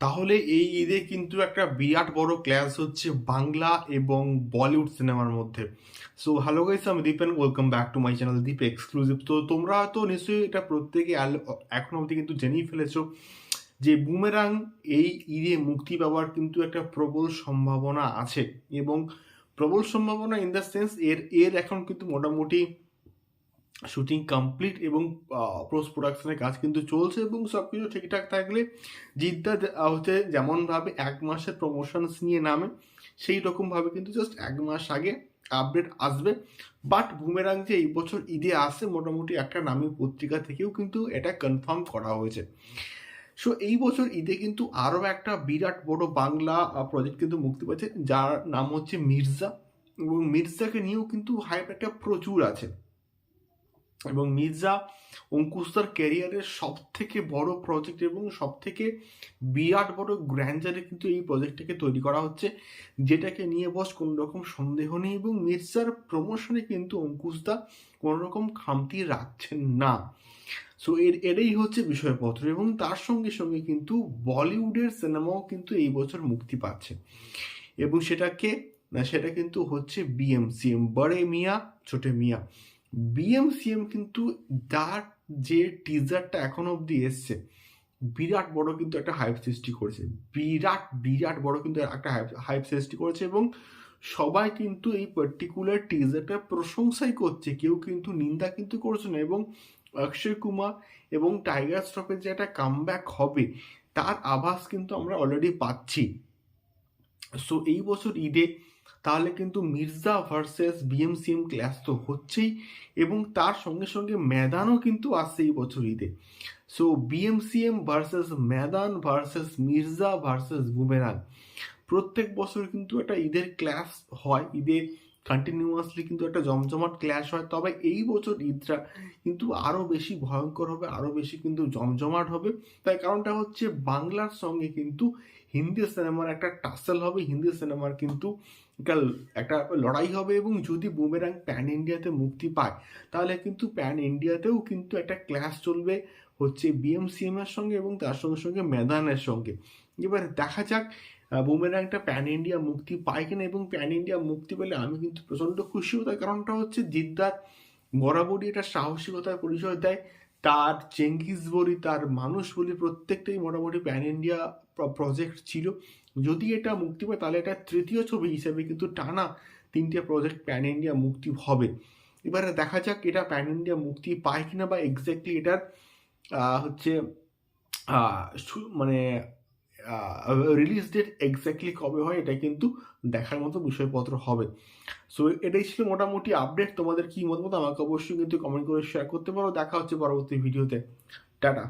তাহলে এই ঈদে কিন্তু একটা বিরাট বড় ক্ল্যাশ হচ্ছে বাংলা এবং বলিউড সিনেমার মধ্যে। সো হ্যালো গাইস আমি Dipen welcome back to my channel Deep exclusive তো তোমরা তো নিশ্চয়ই এটা প্রত্যেকে এখন অবধি কিন্তু জেনেই ফেলেছো যে বুমেরাং এই ঈদে মুক্তি পাওয়ার কিন্তু একটা প্রবল সম্ভাবনা আছে এবং প্রবল সম্ভাবনা ইন দ্য সেন্স এর এর এখন কিন্তু মোটামুটি শুটিং কমপ্লিট এবং পোস্ট প্রোডাকশনের কাজ কিন্তু চলছে এবং সব কিছু ঠিকঠাক থাকলে জিদ্দা হচ্ছে যেমনভাবে এক মাসের প্রমোশনস নিয়ে নামে, সেই রকমভাবে কিন্তু জাস্ট এক মাস আগে আপডেট আসবে। বাট বুমেরাং যে এই বছর ঈদে আসে মোটামুটি একটা নামী পত্রিকা থেকেও কিন্তু এটা কনফার্ম করা হয়েছে। সো এই বছর ঈদে কিন্তু আরও একটা বিরাট বড় বাংলা প্রজেক্ট কিন্তু মুক্তি পাচ্ছে, যার নাম হচ্ছে মির্জা। এবং মির্জাকে নিয়েও কিন্তু হাইপ একটা প্রচুর আছে। এবং মির্জা অঙ্কুশদার ক্যারিয়ারের সব থেকে বড় প্রজেক্ট এবং সব থেকে বিরাট বড় গ্র্যান্ডারে কিন্তু এই প্রজেক্টটাকে তৈরি করা হচ্ছে, যেটাকে নিয়ে বস কোনো রকম সন্দেহ নেই এবং মির্জার প্রমোশনে কিন্তু অঙ্কুশদা কোনো রকম খামতি রাখছেন না। সো এর, এটাই হচ্ছে বিষয়পত্র এবং তার সঙ্গে সঙ্গে কিন্তু বলিউডের সিনেমাও কিন্তু এই বছর মুক্তি পাচ্ছে। এবং সেটাকে, সেটা কিন্তু হচ্ছে বিএমসিএম বড়ে মিয়া, ছোটে মিয়া। বিএমসিএম কিন্তু তার যে টিজারটা এখন অবধি এসছে, বিরাট বড় কিন্তু একটা হাইপ সৃষ্টি করেছে। বিরাট বিরাট বড় কিন্তু একটা হাইপ সৃষ্টি করেছে এবং সবাই কিন্তু এই পার্টিকুলার টিজারটা প্রশংসাই করছে। কেউ কিন্তু নিন্দা কিন্তু করছে না এবং অক্ষয় কুমার এবং টাইগার শ্রফের যে একটা কামব্যাক হবে, তার আভাস কিন্তু আমরা অলরেডি পাচ্ছি। সো এই বছর ঈদে তাহলে কিন্তু মির্জা ভার্সেস বিএমসিএম ক্লাস তো হচ্ছেই এবং তার সঙ্গে সঙ্গে ম্যাদানও কিন্তু আসছে এই বছর ঈদে। So BMCM versus Maidaan versus Mirza versus boomerang প্রত্যেক বছর কিন্তু একটা ঈদের ক্লাস হয়। ঈদে কন্টিনিউয়াসলি কিন্তু একটা জমজমাট ক্ল্যাশ হয়, তবে এই বছর ঈদটা কিন্তু আরও বেশি ভয়ঙ্কর হবে আরও বেশি কিন্তু জমজমাট হবে। তাই কারণটা হচ্ছে বাংলার সঙ্গে কিন্তু হিন্দি সিনেমার একটা টাসেল হবে, হিন্দি সিনেমার কিন্তু একটা লড়াই হবে এবং যদি বুমেরাং প্যান ইন্ডিয়াতে মুক্তি পায়, তাহলে কিন্তু প্যান ইন্ডিয়াতেও কিন্তু একটা ক্ল্যাশ চলবে হচ্ছে বিএমসিএম এর সঙ্গে এবং তার সঙ্গে সঙ্গে মেদানের সঙ্গে। এবার দেখা যাক বুমেরাংটা প্যান ইন্ডিয়া মুক্তি পায় কিনা এবং প্যান ইন্ডিয়া মুক্তি পেলে আমি কিন্তু প্রচণ্ড খুশি হতাম। কারণটা হচ্ছে জিদ্দার বরাবরই এটা সাহসিকতার পরিচয় দেয়। তার চেঙ্গিস বলি তার মানুষ বলি প্রত্যেকটাই মোটামুটি প্যান ইন্ডিয়া প্রজেক্ট ছিল। যদি এটা মুক্তি পায়, তাহলে এটা তৃতীয় ছবি হিসেবে কিন্তু টানা তিনটে প্রজেক্ট প্যান ইন্ডিয়া মুক্তি হবে। এবারে দেখা যাক এটা প্যান ইন্ডিয়া মুক্তি পায় কিনা বা এক্স্যাক্টলি এটার হচ্ছে মানে রিলিজ ডেট এক্স্যাক্টলি কবে হয়, এটা কিন্তু দেখার মতো বিষয়পত্র হবে। সো এটাই ছিল মোটামুটি আপডেট তোমাদের কি মতামত আমাকে অবশ্যই কিন্তু কমেন্ট করে শেয়ার করতে পারো। দেখা হচ্ছে পরবর্তী ভিডিওতে। টাটা।